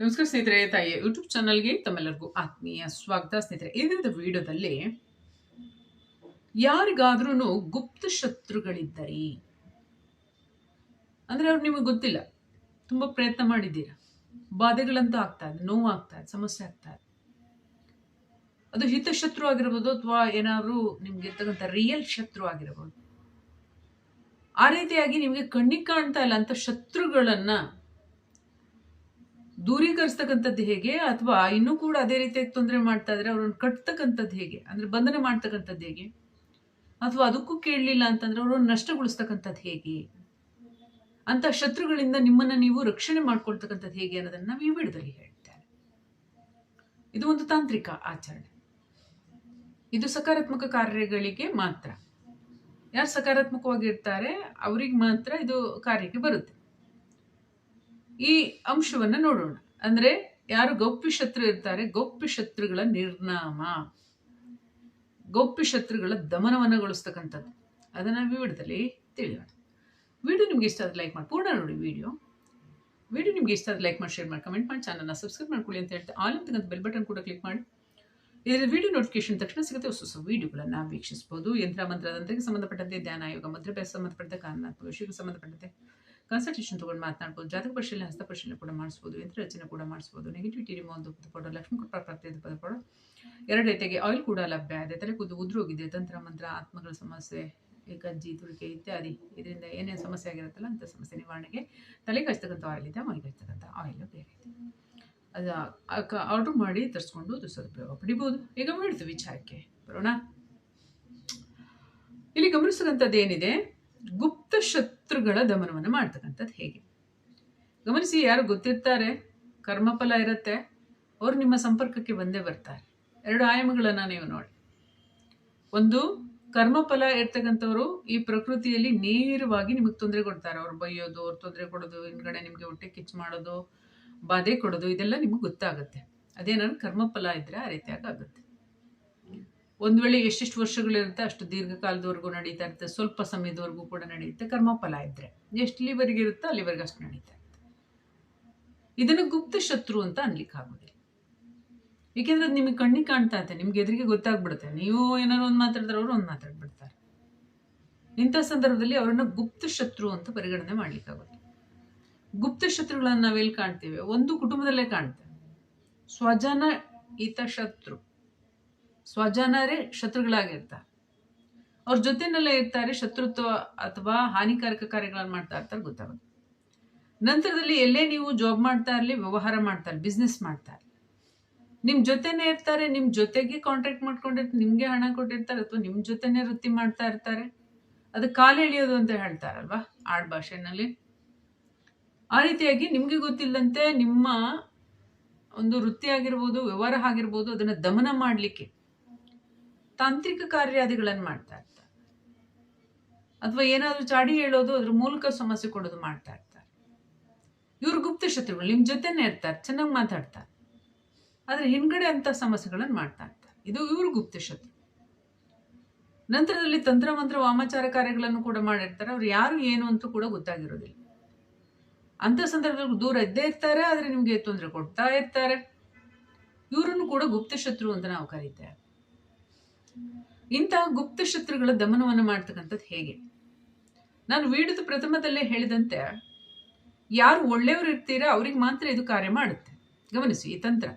ನಮಸ್ಕಾರ ಸ್ನೇಹಿತರೆ, ತಾಯಿಯ ಯೂಟ್ಯೂಬ್ ಚಾನಲ್ಗೆ ತಮ್ಮೆಲ್ಲರಿಗೂ ಆತ್ಮೀಯ ಸ್ವಾಗತ. ಸ್ನೇಹಿತರೆ ಇಂದಿನ ವಿಡಿಯೋದಲ್ಲಿ ಯಾರಿಗಾದ್ರೂ ಗುಪ್ತ ಶತ್ರುಗಳಿದ್ದರಿ, ಅಂದ್ರೆ ಅವ್ರು ನಿಮಗೆ ಗೊತ್ತಿಲ್ಲ, ತುಂಬಾ ಪ್ರಯತ್ನ ಮಾಡಿದ್ದೀರಾ? ಬಾಧೆಗಳಂತೂ ಆಗ್ತಾ ಇದೆ ನೋವು ಆಗ್ತಾ ಇದೆ, ಸಮಸ್ಯೆ ಆಗ್ತಾ ಇದೆ. ಅದು ಹಿತಶತ್ರು ಆಗಿರ್ಬೋದು ಅಥವಾ ಏನಾದ್ರು ನಿಮ್ಗೆ ಇರ್ತಕ್ಕಂಥ ರಿಯಲ್ ಶತ್ರು ಆಗಿರ್ಬೋದು. ಆ ರೀತಿಯಾಗಿ ನಿಮಗೆ ಕಣ್ಣಿಗೆ ಕಾಣ್ತಾ ಇಲ್ಲ ಅಂತ ಶತ್ರುಗಳನ್ನ ದೂರೀಕರಿಸ್ತಕ್ಕಂಥದ್ದು ಹೇಗೆ ಅಥವಾ ಇನ್ನೂ ಕೂಡ ಅದೇ ರೀತಿಯಾಗಿ ತೊಂದರೆ ಮಾಡ್ತಾ ಇದ್ರೆ ಅವ್ರನ್ನ ಕಟ್ತಕ್ಕಂಥದ್ದು ಹೇಗೆ? ಅಂದ್ರೆ ಬಂಧನ ಮಾಡ್ತಕ್ಕಂಥದ್ದು ಹೇಗೆ? ಅಥವಾ ಅದಕ್ಕೂ ಕೇಳಲಿಲ್ಲ ಅಂತಂದ್ರೆ ಅವ್ರನ್ನ ನಷ್ಟಗೊಳಿಸ್ತಕ್ಕಂಥದ್ದು ಹೇಗೆ? ಅಂತ ಶತ್ರುಗಳಿಂದ ನಿಮ್ಮನ್ನ ನೀವು ರಕ್ಷಣೆ ಮಾಡ್ಕೊಳ್ತಕ್ಕಂಥದ್ದು ಹೇಗೆ ಅನ್ನೋದನ್ನ ನಾವು ಈ ವಿಡದಲ್ಲಿ ಹೇಳ್ತೇವೆ ಇದು ಒಂದು ತಾಂತ್ರಿಕ ಆಚರಣೆ. ಇದು ಸಕಾರಾತ್ಮಕ ಕಾರ್ಯಗಳಿಗೆ ಮಾತ್ರ. ಯಾರು ಸಕಾರಾತ್ಮಕವಾಗಿರ್ತಾರೆ, ಅವ್ರಿಗೆ ಮಾತ್ರ ಇದು ಕಾರ್ಯಕ್ಕೆ ಬರುತ್ತೆ. ಈ ಅಂಶವನ್ನ ನೋಡೋಣ. ಅಂದ್ರೆ ಯಾರು ಗೌಪ್ಯ ಶತ್ರು ಇರ್ತಾರೆ, ಗೌಪ್ಯ ಶತ್ರುಗಳ ನಿರ್ನಾಮ. ಗೌಪ್ಯ ಶತ್ರುಗಳ ದಮನವನ್ನುಗೊಳಿಸ್ತಕ್ಕಂಥದ್ದು ಅದನ್ನ ವಿಡಿಯೋದಲ್ಲಿ ತಿಳಿಯೋಣ. ವಿಡಿಯೋ ನಿಮ್ಗೆ ಇಷ್ಟ ಆದರೆ ಲೈಕ್ ಮಾಡಿ, ಪೂರ್ಣ ನೋಡಿ ವಿಡಿಯೋ. ವಿಡಿಯೋ ನಿಮ್ಗೆ ಇಷ್ಟ ಆದರೆ ಲೈಕ್ ಮಾಡಿ, ಶೇರ್ ಮಾಡಿ, ಕಮೆಂಟ್ ಮಾಡಿ, ಚಾನಲ್ನ ಸಬ್ಸ್ಕ್ರೈಬ್ ಮಾಡ್ಕೊಳ್ಳಿ ಅಂತ ಹೇಳ್ತಾ ಆಲ್ ಅಂತಕ್ಕಂಥ ಬೆಲ್ ಬಟನ್ ಕೂಡ ಕ್ಲಿಕ್ ಮಾಡಿ. ಇದರ ವಿಡಿಯೋ ನೋಟಿಫಿಕೇಶನ್ ತಕ್ಷಣ ಸಿಗುತ್ತೆ, ಹೊಸ ಹೊಸ ವೀಡಿಯೋಗಳನ್ನು ವೀಕ್ಷಿಸಬಹುದು ಯಂತ್ರ ಮಂತ್ರದಂತೆ ಸಂಬಂಧಪಟ್ಟಂತೆ ಧ್ಯಾನ, ಯೋಗ ಮುದ್ರಾಭ್ಯಾಸ ಸಂಬಂಧಪಟ್ಟಂತೆ ಕಾರಣಾತ್ಮಕ ವಿಷಯಕ್ಕೆ ಸಂಬಂಧಪಟ್ಟಂತೆ. ಕನ್ಸಲ್ಟೇಷನ್ ತೊಗೊಂಡು ಮಾತನಾಡ್ಬೋದು ಜಾತಕ ಪರಿಶೀಲನೆ, ಹಸ್ತ ಪರಿಶೀಲನೆ ಕೂಡ ಮಾಡಿಸ್ಬೋದು ಯಂತ್ರ ರಚನೆ ಕೂಡ ಮಾಡಿಸ್ಬೋದು ನೆಗೆಟಿವಿಟಿ ಒಂದು ಪಡೋ ಲಕ್ಷ್ಮೀ ಕೃಪಾ ಪ್ರಾಪ್ತಿ ದುಃಖದ ಎರಡು ರೀತಿಯಾಗಿ ಆಯಿಲ್ ಕೂಡ ಲಭ್ಯ ಇದೆ. ತಲೆ ಕೂದು ಉದುರೋಗಿದೆ, ತಂತ್ರ, ಮಂತ್ರ, ಆತ್ಮಗಳ ಸಮಸ್ಯೆ ಈ ಕಜ್ಜಿ ತುಳಿಕೆ ಇತ್ಯಾದಿ. ಇದರಿಂದ ಏನೇನು ಸಮಸ್ಯೆ ಆಗಿರುತ್ತಲ್ಲ ಅಂಥ ಸಮಸ್ಯೆ ನಿವಾರಣೆಗೆ ತಲೆಗೆ ಹಚ್ತಕ್ಕಂಥ ಆಯಿಲ್ ಇದೆ, ಮೈಗೆ ಆಯಿಲ್ ಬೇರೆ ಇದೆ. ಅದು ಆರ್ಡ್ರ್ ಮಾಡಿ ತರಿಸ್ಕೊಂಡು ಅದು ಸದುಪಯೋಗ ಪಡಿಬೋದು. ಈಗ ಮಾಡ್ತೀವಿ ವಿಚಾರಕ್ಕೆ, ಬರೋಣ. ಇಲ್ಲಿ ಗಮನಿಸಿದಂಥದ್ದು ಏನಿದೆ? ಗುಪ್ತ ಶತ್ರುಗಳ ದಮನವನ್ನು ಮಾಡ್ತಕ್ಕಂಥದ್ದು ಹೇಗೆ? ಗಮನಿಸಿ, ಯಾರು ಗೊತ್ತಿರ್ತಾರೆ? ಕರ್ಮಫಲ ಇರುತ್ತೆ. ಅವರು ನಿಮ್ಮ ಸಂಪರ್ಕಕ್ಕೆ ಬಂದೇ ಬರ್ತಾರೆ. ಎರಡು ಆಯಾಮಗಳನ್ನು ನೀವು ನೋಡಿ. ಒಂದು, ಕರ್ಮಫಲ ಇರ್ತಕ್ಕಂಥವ್ರು ಈ ಪ್ರಕೃತಿಯಲ್ಲಿ ನೇರವಾಗಿ ನಿಮಗೆ ತೊಂದರೆ ಕೊಡ್ತಾರೆ. ಅವ್ರು ಬೈಯೋದು, ಅವ್ರು ತೊಂದರೆ ಕೊಡೋದು, ಹಿಂದ್ಗಡೆ ನಿಮಗೆ ಹೊಟ್ಟೆ ಕಿಚ್ಚು ಮಾಡೋದು, ಬಾಧೆ ಕೊಡೋದು, ಇದೆಲ್ಲ ನಿಮ್ಗೆ ಗೊತ್ತಾಗುತ್ತೆ. ಅದೇನಾದ್ರು ಕರ್ಮಫಲ ಇದ್ದರೆ ಆ ರೀತಿಯಾಗಿ ಆಗುತ್ತೆ. ಒಂದು ವೇಳೆ ಎಷ್ಟೆಷ್ಟು ವರ್ಷಗಳಿರುತ್ತೆ, ಅಷ್ಟು ದೀರ್ಘಕಾಲದವರೆಗೂ ನಡೀತಾ ಇರುತ್ತೆ. ಸ್ವಲ್ಪ ಸಮಯದವರೆಗೂ ಕೂಡ ನಡೆಯುತ್ತೆ ಕರ್ಮಫಲ ಇದ್ದರೆ ಎಷ್ಟು ಇಲ್ಲಿವರೆಗೆ ಇರುತ್ತೋ ಅಲ್ಲಿವರೆಗೆ ಅಷ್ಟು ನಡೀತಾ ಇರುತ್ತೆ. ಇದನ್ನು ಗುಪ್ತ ಶತ್ರು ಅಂತ ಅನ್ಲಿಕ್ಕೆ ಆಗೋದಿಲ್ಲ. ಏಕೆಂದ್ರೆ ಅದು ನಿಮಗೆ ಕಣ್ಣಿಗೆ ಕಾಣ್ತಾ ಇರುತ್ತೆ. ನಿಮ್ಗೆ ಎದುರಿಗೆ ಗೊತ್ತಾಗ್ಬಿಡುತ್ತೆ. ನೀವು ಏನಾದ್ರು ಒಂದು ಮಾತಾಡಿದ್ರೆ ಅವರು ಒಂದು ಮಾತಾಡ್ಬಿಡ್ತಾರೆ. ಇಂಥ ಸಂದರ್ಭದಲ್ಲಿ ಅವರನ್ನು ಗುಪ್ತ ಶತ್ರು ಅಂತ ಪರಿಗಣನೆ ಮಾಡ್ಲಿಕ್ಕಾಗುತ್ತೆ ಗುಪ್ತ ಶತ್ರುಗಳನ್ನು ನಾವೆಲ್ಲಿ ಕಾಣ್ತೇವೆ? ಒಂದು ಕುಟುಂಬದಲ್ಲೇ ಕಾಣ್ತೇವೆ. ಸ್ವಜನ ಈತ ಶತ್ರು ಸ್ವಜನರೇ ಶತ್ರುಗಳಾಗಿರ್ತಾರೆ. ಅವ್ರ ಜೊತೆನಲ್ಲೇ ಇರ್ತಾರೆ ಶತ್ರುತ್ವ ಅಥವಾ ಹಾನಿಕಾರಕ ಕಾರ್ಯಗಳನ್ನು ಮಾಡ್ತಾ ಇರ್ತಾರೆ ಗೊತ್ತಾಗುತ್ತೆ ನಂತರದಲ್ಲಿ ಎಲ್ಲೇ ನೀವು ಜಾಬ್ ಮಾಡ್ತಾ ಇರಲಿ, ವ್ಯವಹಾರ ಮಾಡ್ತಾ ಇರಲಿ ಬಿಸ್ನೆಸ್ ಮಾಡ್ತಾ ಇರಲಿ. ನಿಮ್ಮ ಜೊತೆನೇ ಇರ್ತಾರೆ ನಿಮ್ಮ ಜೊತೆಗೆ ಕಾಂಟ್ರಾಕ್ಟ್ ಮಾಡ್ಕೊಂಡಿರ್ತಾರೆ ನಿಮಗೆ ಹಣ ಕೊಟ್ಟಿರ್ತಾರೆ ಅಥವಾ ನಿಮ್ಮ ಜೊತೆನೇ ವೃತ್ತಿ ಮಾಡ್ತಾ ಇರ್ತಾರೆ. ಅದು ಕಾಲು ಎಳೆಯೋದು ಅಂತ ಹೇಳ್ತಾರಲ್ವಾ ಆಡ್ ಭಾಷೆನಲ್ಲಿ. ಆ ರೀತಿಯಾಗಿ ನಿಮಗೆ ಗೊತ್ತಿಲ್ಲದಂತೆ ನಿಮ್ಮ ಒಂದು ವೃತ್ತಿ ಆಗಿರ್ಬೋದು, ವ್ಯವಹಾರ ಆಗಿರ್ಬೋದು, ಅದನ್ನು ದಮನ ಮಾಡಲಿಕ್ಕೆ. ತಾಂತ್ರಿಕ ಕಾರ್ಯಾದಿಗಳನ್ನು ಮಾಡ್ತಾ ಇರ್ತಾರೆ. ಅಥವಾ ಏನಾದರೂ ಚಾಡಿ ಹೇಳೋದು ಅದ್ರ ಮೂಲಕ ಸಮಸ್ಯೆ ಕೊಡೋದು ಮಾಡ್ತಾ ಇರ್ತಾರೆ. ಇವರು ಗುಪ್ತ ಶತ್ರುಗಳು ನಿಮ್ಮ ಜೊತೆನೇ ಇರ್ತಾರೆ, ಚೆನ್ನಾಗಿ ಮಾತಾಡ್ತಾರೆ. ಆದರೆ ಹಿಂದ್ಗಡೆ ಅಂತ ಸಮಸ್ಯೆಗಳನ್ನು ಮಾಡ್ತಾ ಇರ್ತಾರೆ. ಇದು ಇವರು ಗುಪ್ತ ಶತ್ರು. ನಂತರದಲ್ಲಿ ತಂತ್ರ, ಮಂತ್ರ, ವಾಮಾಚಾರ ಕಾರ್ಯಗಳನ್ನು ಕೂಡ ಮಾಡಿರ್ತಾರೆ. ಅವ್ರು ಯಾರು ಏನು ಅಂತ ಕೂಡ ಗೊತ್ತಾಗಿರೋದಿಲ್ಲ. ಅಂತ ಸಂದರ್ಭದಲ್ಲಿ ದೂರ ಇದ್ದೇ ಇರ್ತಾರೆ, ಆದರೆ ನಿಮಗೆ ತೊಂದರೆ ಕೊಡ್ತಾ ಇರ್ತಾರೆ. ಇವರನ್ನು ಕೂಡ ಗುಪ್ತ ಶತ್ರು ಅಂತ ನಾವು ಕರೀತೇವೆ. ಇಂತಹ ಗುಪ್ತ ಶತ್ರುಗಳ ದಮನವನ್ನು ಮಾಡ್ತಕ್ಕಂಥದ್ದು ಹೇಗೆ? ನಾನು ವೀಡಿದ ಪ್ರಥಮದಲ್ಲೇ ಹೇಳಿದಂತೆ, ಯಾರು ಒಳ್ಳೆಯವರು ಇರ್ತೀರಾ ಅವ್ರಿಗೆ ಮಾತ್ರ ಇದು ಕಾರ್ಯ ಮಾಡುತ್ತೆ. ಗಮನಿಸಿ ಈ ತಂತ್ರ.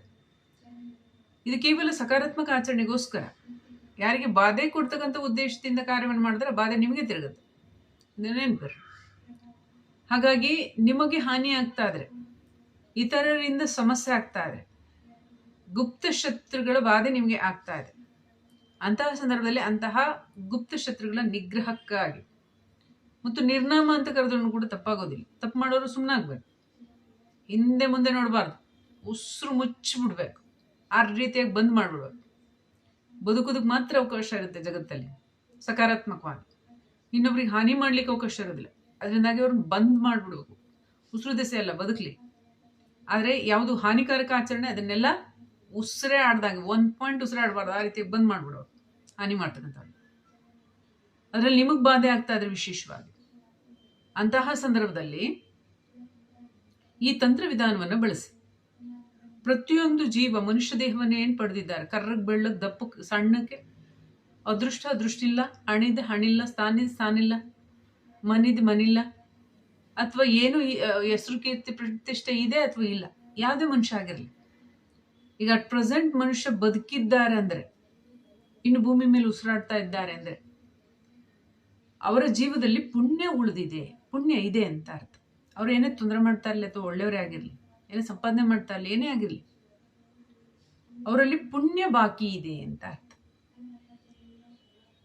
ಇದು ಕೇವಲ ಸಕಾರಾತ್ಮಕ ಆಚರಣೆಗೋಸ್ಕರ. ಯಾರಿಗೆ ಬಾಧೆ ಕೊಡ್ತಕ್ಕಂಥ ಉದ್ದೇಶದಿಂದ ಕಾರ್ಯವನ್ನು ಮಾಡಿದ್ರೆ ಬಾಧೆ ನಿಮಗೆ ತಿರುಗುತ್ತೆ. ನೆನಪಿರ್ರಿ ಹಾಗಾಗಿ ನಿಮಗೆ ಹಾನಿ ಆಗ್ತಾ ಇದ್ರೆ, ಇತರರಿಂದ ಸಮಸ್ಯೆ ಆಗ್ತಾ ಇದೆ ಗುಪ್ತ ಶತ್ರುಗಳ ಬಾಧೆ ನಿಮಗೆ ಆಗ್ತಾ ಇದೆ. ಅಂತಹ ಸಂದರ್ಭದಲ್ಲಿ ಅಂತಹ ಗುಪ್ತ ಶತ್ರುಗಳ ನಿಗ್ರಹಕ್ಕಾಗಿ. ಮತ್ತು ನಿರ್ನಾಮ ಅಂತ ಕರೆದ್ರು ಕೂಡ ತಪ್ಪಾಗೋದಿಲ್ಲ. ತಪ್ಪು ಮಾಡೋರು ಸುಮ್ಮನಾಗ್ಬೇಕು ಹಿಂದೆ ಮುಂದೆ ನೋಡಬಾರ್ದು. ಉಸಿರು ಮುಚ್ಚಿಬಿಡ್ಬೇಕು. ಆ ರೀತಿಯಾಗಿ ಬಂದ್ ಮಾಡಿಬಿಡ್ಬೇಕು. ಬದುಕೋದಕ್ಕೆ ಮಾತ್ರ ಅವಕಾಶ ಇರುತ್ತೆ ಜಗತ್ತಲ್ಲಿ. ಸಕಾರಾತ್ಮಕವಾಗಿ. ಇನ್ನೊಬ್ರಿಗೆ ಹಾನಿ ಮಾಡ್ಲಿಕ್ಕೆ ಅವಕಾಶ ಇರೋದಿಲ್ಲ. ಅದರಿಂದಾಗಿ ಅವ್ರನ್ನ ಬಂದ್ ಮಾಡಿಬಿಡ್ಬೇಕು. ಉಸಿರು ದೆಸೆ ಅಲ್ಲ, ಬದುಕಲಿ. ಆದರೆ ಯಾವುದು ಹಾನಿಕಾರಕ ಆಚರಣೆ ಅದನ್ನೆಲ್ಲ ಉಸಿರೇ ಆಡ್ದಾಗ ಒಂದು ಪಾಯಿಂಟ್ ಉಸಿರೇ ಆಡಬಾರ್ದು ಆ ರೀತಿ ಬಂದ್ ಮಾಡಿಬಿಡೋರು ಹಾನಿ ಮಾಡ್ತಕ್ಕಂಥವ್ರು ಅದರಲ್ಲಿ ನಿಮಗೆ ಬಾಧೆ ಆಗ್ತಾ ಇದ್ರೆ ವಿಶೇಷವಾಗಿ. ಅಂತಹ ಸಂದರ್ಭದಲ್ಲಿ ಈ ತಂತ್ರ ವಿಧಾನವನ್ನು ಬಳಸಿ. ಪ್ರತಿಯೊಂದು ಜೀವ ಮನುಷ್ಯ ದೇಹವನ್ನು ಏನು ಪಡೆದಿದ್ದಾರೆ? ಕರ್ರಗ್, ಬೆಳ್ಳಗ್ ದಪ್ಪ ಸಣ್ಣಕ್ಕೆ ಅದೃಷ್ಟ ಅದೃಷ್ಟ ಇಲ್ಲ ಹಣಿದ, ಹಣಿಲ್ಲ, ಸ್ಥಾನಿದ, ಸ್ಥಾನಿಲ್ಲ, ಮನಿದ, ಮನಿಲ್ಲ, ಅಥವಾ ಏನು ಹೆಸರು, ಕೀರ್ತಿ, ಪ್ರತಿಷ್ಠೆ ಇದೆ ಅಥವಾ ಇಲ್ಲ? ಯಾವುದೇ ಮನುಷ್ಯ ಆಗಿರಲಿ. ಈಗ ಅಟ್ ಪ್ರೆಸೆಂಟ್ ಮನುಷ್ಯ ಬದುಕಿದ್ದಾರೆ ಅಂದ್ರೆ ಇನ್ನು ಭೂಮಿ ಮೇಲೆ ಉಸಿರಾಡ್ತಾ ಇದ್ದಾರೆ ಅಂದರೆ ಅವರ ಜೀವದಲ್ಲಿ ಪುಣ್ಯ ಉಳಿದಿದೆ. ಪುಣ್ಯ ಇದೆ ಅಂತ ಅರ್ಥ. ಅವ್ರು ಏನೇ ತೊಂದರೆ ಮಾಡ್ತಾ ಇರಲಿ ಅಥವಾ ಒಳ್ಳೆಯವರೇ ಆಗಿರಲಿ, ಏನೇ ಸಂಪಾದನೆ ಮಾಡ್ತಾ ಇರಲಿ, ಏನೇ ಆಗಿರಲಿ, ಅವರಲ್ಲಿ ಪುಣ್ಯ ಬಾಕಿ ಇದೆ ಅಂತ ಅರ್ಥ.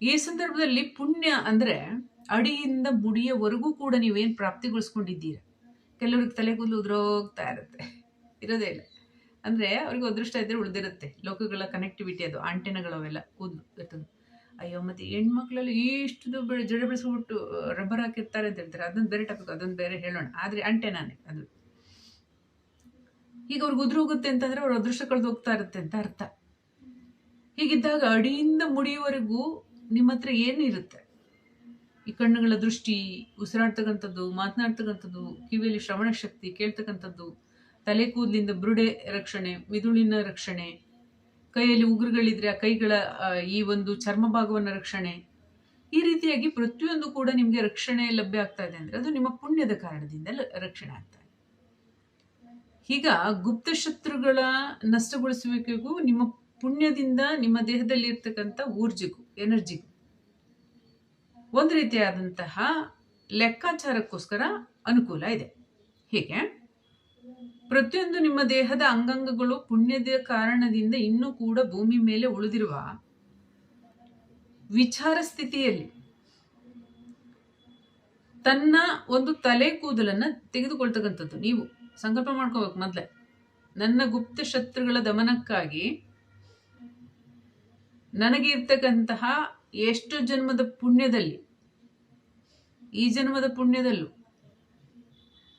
ಈ ಸಂದರ್ಭದಲ್ಲಿ ಪುಣ್ಯ ಅಂದರೆ ಅಡಿಯಿಂದ ಮುಡಿಯವರೆಗೂ ಕೂಡ ನೀವೇನು ಪ್ರಾಪ್ತಿಗೊಳಿಸ್ಕೊಂಡಿದ್ದೀರ? ಕೆಲವ್ರಿಗೆ ತಲೆ ಕೂದಲು ಉದುರೋಗ್ತಾ ಇರುತ್ತೆ. ಇರೋದೇ ಇಲ್ಲ. ಅಂದ್ರೆ ಅವ್ರಿಗೆ ಅದೃಷ್ಟ ಇದ್ದರೆ ಉಳಿದಿರುತ್ತೆ. ಲೋಕಗಳ ಕನೆಕ್ಟಿವಿಟಿ ಅದು ಆಂಟೆನಗಳವೆಲ್ಲ ಕೂದಲು ಇರ್ತದೆ ಅಯ್ಯೋ, ಮತ್ತು ಹೆಣ್ಮಕ್ಳಲ್ಲಿ ಇಷ್ಟು ಬೆಳೆ ಜಡ ಬೆಳೆಸ್ಬಿಟ್ಟು ರಬ್ಬರ್ ಹಾಕಿರ್ತಾರೆ ಅಂತ ಹೇಳ್ತಾರೆ. ಅದೊಂದು ಬೇರೆ ಟಾಪಿಕ್ ಅದೊಂದು ಬೇರೆ ಹೇಳೋಣ. ಆದರೆ ಅಂಟೆನಾನೆ ಅದು. ಈಗ ಅವ್ರಿಗೆ ಉದುರು ಹೋಗುತ್ತೆ ಅಂತಂದ್ರೆ ಅವ್ರ ಅದೃಷ್ಟ ಕಳೆದು ಹೋಗ್ತಾ ಇರುತ್ತೆ ಅಂತ ಅರ್ಥ. ಹೀಗಿದ್ದಾಗ ಅಡಿಯಿಂದ ಮುಡಿಯವರೆಗೂ ನಿಮ್ಮ ಹತ್ರ ಏನಿರುತ್ತೆ? ಈ ಕಣ್ಣುಗಳ ದೃಷ್ಟಿ, ಉಸಿರಾಡ್ತಕ್ಕಂಥದ್ದು, ಮಾತನಾಡ್ತಕ್ಕಂಥದ್ದು, ಕಿವಿಯಲ್ಲಿ ಶ್ರವಣ ಶಕ್ತಿ ಕೇಳ್ತಕ್ಕಂಥದ್ದು ತಲೆ ಕೂದಲಿಂದ ಬುರುಡೆ ರಕ್ಷಣೆ, ಮಿದುಳಿನ ರಕ್ಷಣೆ, ಕೈಯಲ್ಲಿ ಉಗುರುಗಳಿದ್ರೆ ಆ ಕೈಗಳ ಈ ಒಂದು ಚರ್ಮ ಭಾಗವನ್ನು ರಕ್ಷಣೆ, ಈ ರೀತಿಯಾಗಿ ಪ್ರತಿಯೊಂದು ಕೂಡ ನಿಮಗೆ ರಕ್ಷಣೆ ಲಭ್ಯ ಆಗ್ತಾ ಇದೆ ಅಂದರೆ ಅದು ನಿಮ್ಮ ಪುಣ್ಯದ ಕಾರಣದಿಂದ ರಕ್ಷಣೆ ಆಗ್ತಾ ಇದೆ. ಈಗ ಗುಪ್ತ ಶತ್ರುಗಳ ನಷ್ಟಗೊಳಿಸುವಿಕೆಗೂ ನಿಮ್ಮ ಪುಣ್ಯದಿಂದ ನಿಮ್ಮ ದೇಹದಲ್ಲಿ ಇರ್ತಕ್ಕಂಥ ಊರ್ಜೆಗೂ, ಎನರ್ಜಿಗೂ ಒಂದು ರೀತಿಯಾದಂತಹ ಲೆಕ್ಕಾಚಾರಕ್ಕೋಸ್ಕರ ಅನುಕೂಲ ಇದೆ. ಹೀಗೆ ಪ್ರತಿಯೊಂದು ನಿಮ್ಮ ದೇಹದ ಅಂಗಾಂಗಗಳು ಪುಣ್ಯದ ಕಾರಣದಿಂದ ಇನ್ನೂ ಕೂಡ ಭೂಮಿ ಮೇಲೆ ಉಳಿದಿರುವ ವಿಚಾರ ಸ್ಥಿತಿಯಲ್ಲಿ ತನ್ನ ಒಂದು ತಲೆ ಕೂದಲನ್ನು ತೆಗೆದುಕೊಳ್ತಕ್ಕಂಥದ್ದು ನೀವು. ಸಂಕಲ್ಪ ಮಾಡ್ಕೋಬೇಕು ಮೊದಲೇ. ನನ್ನ ಗುಪ್ತ ಶತ್ರುಗಳ ದಮನಕ್ಕಾಗಿ ನನಗೆ ಇರ್ತಕ್ಕಂತಹ ಎಷ್ಟು ಜನ್ಮದ ಪುಣ್ಯದಲ್ಲಿ, ಈ ಜನ್ಮದ ಪುಣ್ಯದಲ್ಲೂ,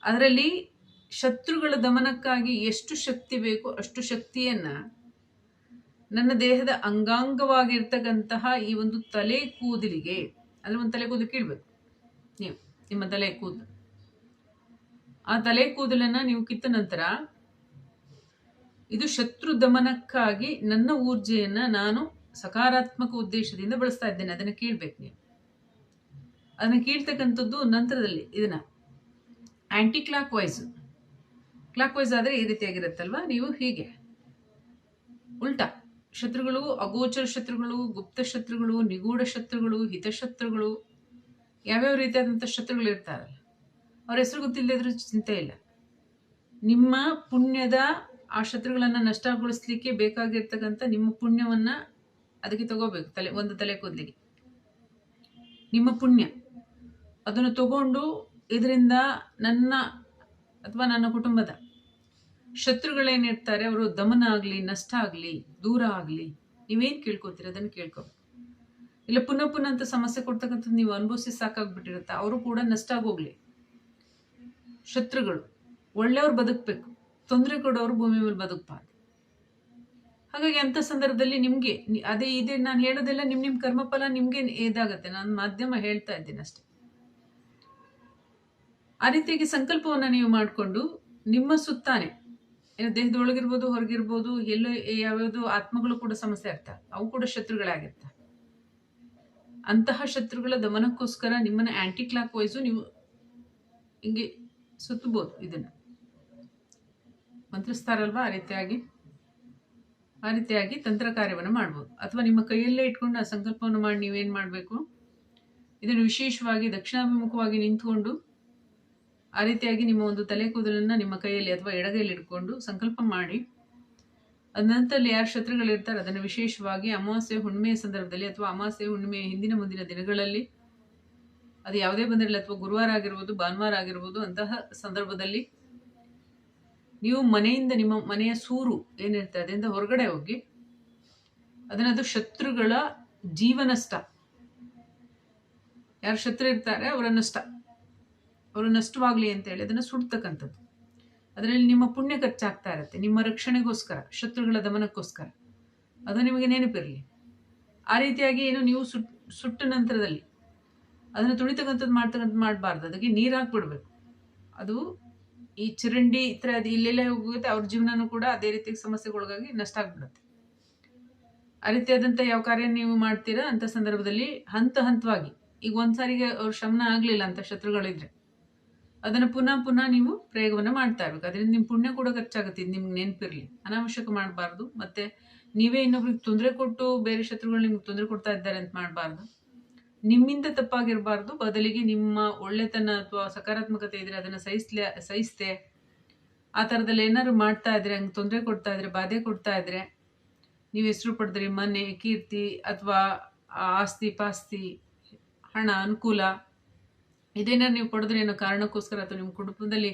ಅದರಲ್ಲಿ ಶತ್ರುಗಳ ದಮನಕ್ಕಾಗಿ ಎಷ್ಟು ಶಕ್ತಿ ಬೇಕೋ ಅಷ್ಟು ಶಕ್ತಿಯನ್ನ ನನ್ನ ದೇಹದ ಅಂಗಾಂಗವಾಗಿರ್ತಕ್ಕಂತಹ ಈ ಒಂದು ತಲೆ ಕೂದಲಿಗೆ ಅಂದ್ರೆ ಒಂದು ತಲೆ ಕೂದಲು ಕೀಳ್ಬೇಕು. ನೀವು, ನಿಮ್ಮ ತಲೆ ಕೂದಲು. ಆ ತಲೆ ಕೂದಲನ್ನ ನೀವು ಕಿತ್ತ ನಂತರ ಇದು ಶತ್ರು ದಮನಕ್ಕಾಗಿ ನನ್ನ ಊರ್ಜೆಯನ್ನು ನಾನು ಸಕಾರಾತ್ಮಕ ಉದ್ದೇಶದಿಂದ ಬಳಸ್ತಾ ಇದ್ದೇನೆ. ಅದನ್ನ ಕೀಳ್ಬೇಕು ನೀವು. ಅದನ್ನ ಕೀಳ್ತಕ್ಕಂಥದ್ದು ನಂತರದಲ್ಲಿ ಇದನ್ನ ಆ್ಯಂಟಿಕ್ಲಾಕ್ ವೈಸ್ ಕ್ಲಾಕ್ ವೈಸ್ ಆದರೆ ಈ ರೀತಿಯಾಗಿರುತ್ತಲ್ವಾ ನೀವು ಹೀಗೆ. ಉಲ್ಟಾ. ಶತ್ರುಗಳು, ಅಗೋಚರ ಶತ್ರುಗಳು, ಗುಪ್ತ ಶತ್ರುಗಳು, ನಿಗೂಢ ಶತ್ರುಗಳು ಹಿತಶತ್ರುಗಳು ಯಾವ್ಯಾವ ರೀತಿಯಾದಂಥ ಶತ್ರುಗಳು ಇರ್ತಾರಲ್ಲ, ಅವ್ರ ಹೆಸರು ಗೊತ್ತಿಲ್ಲದ್ರೂ ಚಿಂತೆ ಇಲ್ಲ. ನಿಮ್ಮ ಪುಣ್ಯದ ಆ ಶತ್ರುಗಳನ್ನು ನಷ್ಟಗೊಳಿಸ್ಲಿಕ್ಕೆ ಬೇಕಾಗಿರ್ತಕ್ಕಂಥ ನಿಮ್ಮ ಪುಣ್ಯವನ್ನು ಅದಕ್ಕೆ ತಗೋಬೇಕು, ತಲೆ, ಒಂದು ತಲೆ ಕೂದಲಿಗೆ. ನಿಮ್ಮ ಪುಣ್ಯ. ಅದನ್ನು ತಗೊಂಡು ಇದರಿಂದ ನನ್ನ ಅಥವಾ ನನ್ನ ಕುಟುಂಬದ ಶತ್ರುಗಳೇನಿರ್ತಾರೆ, ಅವರು ದಮನ ಆಗಲಿ, ನಷ್ಟ ಆಗಲಿ, ದೂರ ಆಗಲಿ, ನೀವೇನು ಕೇಳ್ಕೊತೀರ? ಅದನ್ನು ಕೇಳ್ಕೋಬೇಕು ಇಲ್ಲ, ಪುನಃ ಪುನಃ ಅಂತ ಸಮಸ್ಯೆ ಕೊಡ್ತಕ್ಕಂಥದ್ದು ನೀವು ಅನುಭವಿಸಿ ಸಾಕಾಗ್ಬಿಟ್ಟಿರುತ್ತೆ. ಅವರು ಕೂಡ ನಷ್ಟ ಆಗೋಗ್ಲಿ. ಶತ್ರುಗಳು. ಒಳ್ಳೆಯವ್ರು ಬದುಕಬೇಕು. ತೊಂದರೆ ಕೊಡೋರು ಭೂಮಿ ಮೇಲೆ ಬದುಕಬಾರ್ದು. ಹಾಗಾಗಿ ಅಂಥ ಸಂದರ್ಭದಲ್ಲಿ ನಿಮಗೆ ಅದೇ ಇದೆ, ನಾನು ಹೇಳೋದೆಲ್ಲ ನಿಮ್ಮ ನಿಮ್ಮ ಕರ್ಮಫಲ ನಿಮಗೆ ಇದಾಗತ್ತೆ. ನಾನು ಮಾಧ್ಯಮ ಹೇಳ್ತಾ ಇದ್ದೀನಿ ಅಷ್ಟೇ. ಆ ರೀತಿಯಾಗಿ ಸಂಕಲ್ಪವನ್ನು ನೀವು ಮಾಡಿಕೊಂಡು ನಿಮ್ಮ ಸುತ್ತಾನೆ ಏನು ದೇಹದೊಳಗಿರ್ಬೋದು, ಹೊರಗಿರ್ಬೋದು, ಎಲ್ಲೋ ಯಾವ್ಯಾವುದು ಆತ್ಮಗಳು ಕೂಡ ಸಮಸ್ಯೆ ಇರ್ತವೆ. ಅವು ಕೂಡ ಶತ್ರುಗಳಾಗಿರ್ತವೆ. ಅಂತಹ ಶತ್ರುಗಳ ದಮನಕ್ಕೋಸ್ಕರ ನಿಮ್ಮನ್ನ ಆಂಟಿ ಕ್ಲಾಕ್ ವೈಸು ನೀವು ಹಿಂಗೆ ಸುತ್ತಬಹುದು ಇದನ್ನ. ಮಂತ್ರಿಸ್ತಾರಲ್ವಾ ಆ ರೀತಿಯಾಗಿ ಆ ರೀತಿಯಾಗಿ ತಂತ್ರ ಕಾರ್ಯವನ್ನು ಮಾಡ್ಬೋದು. ಅಥವಾ ನಿಮ್ಮ ಕೈಯಲ್ಲೇ ಇಟ್ಕೊಂಡು ಆ ಸಂಕಲ್ಪವನ್ನು ಮಾಡಿ ನೀವೇನು ಮಾಡಬೇಕು? ಇದನ್ನು ವಿಶೇಷವಾಗಿ ದಕ್ಷಿಣಾಭಿಮುಖವಾಗಿ ನಿಂತ್ಕೊಂಡು ಆ ರೀತಿಯಾಗಿ ನಿಮ್ಮ ಒಂದು ತಲೆ ಕೂದಲನ್ನು ನಿಮ್ಮ ಕೈಯಲ್ಲಿ ಅಥವಾ ಎಡಗೈಯಲ್ಲಿ ಇಟ್ಕೊಂಡು ಸಂಕಲ್ಪ ಮಾಡಿ. ಅದ ನಂತರದಲ್ಲಿ ಯಾರು ಶತ್ರುಗಳಿರ್ತಾರೆ ಅದನ್ನು ವಿಶೇಷವಾಗಿ ಅಮಾವಾಸ್ಯೆ, ಹುಣ್ಣಿಮೆಯ ಸಂದರ್ಭದಲ್ಲಿ ಅಥವಾ ಅಮಾವಾಸ್ಯೆ, ಹುಣ್ಣಿಮೆಯ ಹಿಂದಿನ ಮುಂದಿನ ದಿನಗಳಲ್ಲಿ ಅದು ಯಾವುದೇ ಬಂದಿರಲಿ ಅಥವಾ ಗುರುವಾರ ಆಗಿರ್ಬೋದು, ಭಾನುವಾರ ಆಗಿರ್ಬೋದು ಅಂತಹ ಸಂದರ್ಭದಲ್ಲಿ ನೀವು ಮನೆಯಿಂದ ನಿಮ್ಮ ಮನೆಯ ಸೂರು ಏನಿರ್ತದೆ ಅದರಿಂದ ಹೊರಗಡೆ ಹೋಗಿ ಅದನ್ನದು ಶತ್ರುಗಳ ಜೀವನಷ್ಟ. ಯಾರು ಶತ್ರು ಇರ್ತಾರೆ ಅವರ ನಷ್ಟ ಅವರು ನಷ್ಟವಾಗಲಿ ಅಂತ ಹೇಳಿ ಅದನ್ನು ಸುಡ್ತಕ್ಕಂಥದ್ದು. ಅದರಲ್ಲಿ ನಿಮ್ಮ ಪುಣ್ಯ ಖರ್ಚಾಗ್ತಾ ಇರುತ್ತೆ. ನಿಮ್ಮ ರಕ್ಷಣೆಗೋಸ್ಕರ, ಶತ್ರುಗಳ ದಮನಕ್ಕೋಸ್ಕರ. ಅದು ನಿಮಗೆ ನೆನಪಿರಲಿ. ಆ ರೀತಿಯಾಗಿ ಏನು ನೀವು ಸುಟ್, ಸುಟ್ಟ ನಂತರದಲ್ಲಿ ಅದನ್ನು ತುಳಿತಕ್ಕಂಥದ್ದು ಮಾಡ್ತಕ್ಕಂಥದ್ದು ಮಾಡಬಾರ್ದು. ಅದಕ್ಕೆ ನೀರು ಹಾಕ್ಬಿಡ್ಬೇಕು. ಅದು ಈ ಚರಂಡಿ ಈ ಥರ ಅದು ಇಲ್ಲೆಲ್ಲ ಹೋಗುತ್ತೆ, ಅವ್ರ ಜೀವನನೂ ಕೂಡ ಅದೇ ರೀತಿ ಸಮಸ್ಯೆಗೊಳಗಾಗಿ ನಷ್ಟ ಆಗ್ಬಿಡುತ್ತೆ. ಆ ರೀತಿಯಾದಂಥ ಯಾವ ಕಾರ್ಯ ನೀವು ಮಾಡ್ತೀರಾ? ಅಂತ ಸಂದರ್ಭದಲ್ಲಿ ಹಂತ ಹಂತವಾಗಿ, ಈಗ ಒಂದ್ಸಾರಿಗೆ ಅವ್ರ ಶಮನ ಆಗಲಿಲ್ಲ ಅಂತ ಶತ್ರುಗಳಿದ್ರೆ ಅದನ್ನು ಪುನಃ ಪುನಃ ನೀವು ಪ್ರಯೋಗವನ್ನು ಮಾಡ್ತಾ ಇರಬೇಕು. ಅದರಿಂದ ನಿಮ್ಮ ಪುಣ್ಯ ಕೂಡ ಖರ್ಚಾಗುತ್ತೆ. ಇದು ನಿಮ್ಗೆ ನೆನಪಿರಲಿ. ಅನಾವಶ್ಯಕ ಮಾಡಬಾರ್ದು. ಮತ್ತೆ ನೀವೇ ಇನ್ನೊಬ್ರಿಗೆ ತೊಂದರೆ ಕೊಟ್ಟು ಬೇರೆ ಶತ್ರುಗಳು ನಿಮ್ಗೆ ತೊಂದರೆ ಕೊಡ್ತಾ ಇದ್ದಾರೆ ಅಂತ ಮಾಡಬಾರ್ದು. ನಿಮ್ಮಿಂದ ತಪ್ಪಾಗಿರಬಾರ್ದು. ಬದಲಿಗೆ ನಿಮ್ಮ ಒಳ್ಳೆತನ ಅಥವಾ ಸಕಾರಾತ್ಮಕತೆ ಇದ್ರೆ ಅದನ್ನು ಸಹಿಸ್ಲೆ ಸಹಿಸ್ತೆ ಆ ಥರದಲ್ಲಿ ಏನಾದ್ರು ಮಾಡ್ತಾ ಇದ್ರೆ, ಹಂಗೆ ತೊಂದರೆ ಕೊಡ್ತಾ ಇದ್ರೆ, ಬಾಧೆ ಕೊಡ್ತಾ ಇದ್ರೆ, ನೀವು ಹೆಸರು ಪಡೆದ್ರಿ, ಮನೆ, ಕೀರ್ತಿ ಅಥವಾ ಆಸ್ತಿ, ಪಾಸ್ತಿ, ಹಣ, ಅನುಕೂಲ ಇದೇನಾದ್ರು ನೀವು ಕೊಡಿದ್ರೆ ಅನ್ನೋ ಕಾರಣಕ್ಕೋಸ್ಕರ ಅಥವಾ ನಿಮ್ಮ ಕುಟುಂಬದಲ್ಲಿ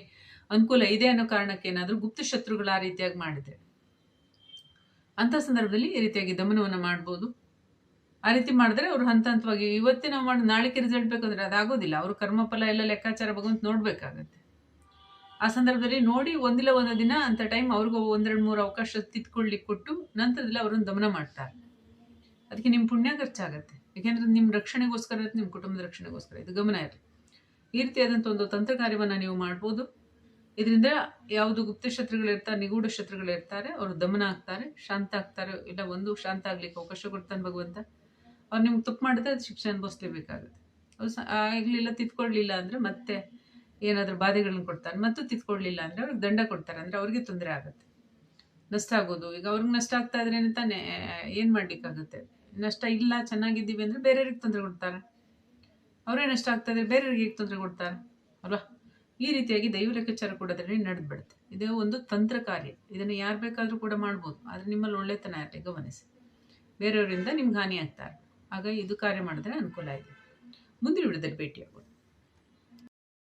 ಅನುಕೂಲ ಇದೆ ಅನ್ನೋ ಕಾರಣಕ್ಕೆ ಏನಾದರೂ ಗುಪ್ತ ಶತ್ರುಗಳು ಆ ರೀತಿಯಾಗಿ ಮಾಡಿದ್ರೆ? ಅಂಥ ಸಂದರ್ಭದಲ್ಲಿ ಈ ರೀತಿಯಾಗಿ ದಮನವನ್ನು ಮಾಡ್ಬೋದು. ಆ ರೀತಿ ಮಾಡಿದ್ರೆ ಅವ್ರು ಹಂತ ಹಂತವಾಗಿ ಇವತ್ತೇ ನಾವು ಮಾಡಿ, ನಾಳೆಗೆ ರಿಸಲ್ಟ್ ಬೇಕಂದ್ರೆ ಅದಾಗೋದಿಲ್ಲ. ಅವರು ಕರ್ಮಫಲ ಎಲ್ಲ ಲೆಕ್ಕಾಚಾರ ಭಗವಂತ ನೋಡಬೇಕಾಗತ್ತೆ. ಆ ಸಂದರ್ಭದಲ್ಲಿ ನೋಡಿ ಒಂದಿಲ್ಲ ಒಂದು ದಿನ ಅಂಥ ಟೈಮ್ ಅವ್ರಿಗೂ ಒಂದೆರಡು ಮೂರು ಅವಕಾಶ ತಿದ್ಕೊಳ್ಳಿಕ್ಕೆ ಕೊಟ್ಟು ನಂತರದಲ್ಲಿ ಅವರನ್ನು ದಮನ ಮಾಡ್ತಾರೆ. ಅದಕ್ಕೆ ನಿಮ್ಮ ಪುಣ್ಯ ಖರ್ಚಾಗತ್ತೆ. ಯಾಕೆಂದ್ರೆ ನಿಮ್ಮ ರಕ್ಷಣೆಗೋಸ್ಕರ ನಿಮ್ಮ ಕುಟುಂಬದ ರಕ್ಷಣೆಗೋಸ್ಕರ. ಇದು ಗಮನ ಇರಲಿ. ಈ ರೀತಿಯಾದಂಥ ಒಂದು ತಂತ್ರ ಕಾರ್ಯವನ್ನು ನೀವು ಮಾಡ್ಬೋದು. ಇದರಿಂದ ಯಾವುದು ಗುಪ್ತ ಶತ್ರುಗಳಿರ್ತಾರೆ ನಿಗೂಢ ಶತ್ರುಗಳಿರ್ತಾರೆ, ಅವರು ದಮನ ಆಗ್ತಾರೆ, ಶಾಂತ ಆಗ್ತಾರೆ, ಇಲ್ಲ ಒಂದು ಶಾಂತ ಆಗ್ಲಿಕ್ಕೆ ಅವಕಾಶ ಕೊಡ್ತಾನೆ ಭಗವಂತ. ಅವ್ರು ನಿಮ್ಗೆ ತಪ್ಪು ಮಾಡಿದ್ರೆ ಅದು ಶಿಕ್ಷೆ ಅನುಭವಿಸ್ಲೇಬೇಕಾಗುತ್ತೆ. ಅವ್ರು ಆಗಲಿಲ್ಲ ತಿದ್ಕೊಳ್ಲಿಲ್ಲ ಅಂದರೆ ಮತ್ತೆ ಏನಾದರೂ ಬಾಧೆಗಳನ್ನ ಕೊಡ್ತಾರೆ. ಮತ್ತು ತಿದ್ಕೊಳ್ಲಿಲ್ಲ ಅಂದರೆ ಅವ್ರಿಗೆ ದಂಡ ಕೊಡ್ತಾರೆ. ಅಂದರೆ ಅವ್ರಿಗೆ ತೊಂದರೆ ಆಗುತ್ತೆ. ನಷ್ಟ ಆಗೋದು. ಈಗ ಅವ್ರಿಗೆ ನಷ್ಟ ಆಗ್ತಾ ಇದ್ರೆ ತಾನೇ, ಏನು ಮಾಡಲಿಕ್ಕಾಗುತ್ತೆ? ನಷ್ಟ ಇಲ್ಲ, ಚೆನ್ನಾಗಿದ್ದೀವಿ ಅಂದರೆ ಬೇರೆಯವ್ರಿಗೆ ತೊಂದರೆ ಕೊಡ್ತಾರೆ. ಅವರೇ ನಷ್ಟ ಆಗ್ತಾ ಇದ್ರೆ ಬೇರೆಯವ್ರಿಗೆ ಹೇಗೆ ತೊಂದರೆ ಕೊಡ್ತಾರೆ? ಅಲ್ವಾ? ಈ ರೀತಿಯಾಗಿ ದೈವ ಲೆಕ್ಕಾಚಾರ ಕೂಡ ಅದರಲ್ಲಿ ನಡೆದ್ಬಿಡುತ್ತೆ. ಇದೇ ಒಂದು ತಂತ್ರ ಕಾರ್ಯ. ಇದನ್ನು ಯಾರು ಬೇಕಾದರೂ ಕೂಡ ಮಾಡ್ಬೋದು. ಆದರೆ ನಿಮ್ಮಲ್ಲಿ ಒಳ್ಳೆತನ ಇರಲಿ, ಗಮನಿಸಿ. ಬೇರೆಯವರಿಂದ ನಿಮ್ಗೆ ಹಾನಿ ಆಗ್ತಾರೆ ಆಗ ಇದು ಕಾರ್ಯ ಮಾಡಿದ್ರೆ ಅನುಕೂಲ ಇದೆ ಮುಂದಿನ ವಿಡಿಯೋದಲ್ಲಿ ಭೇಟಿಯಾಗೋಣ.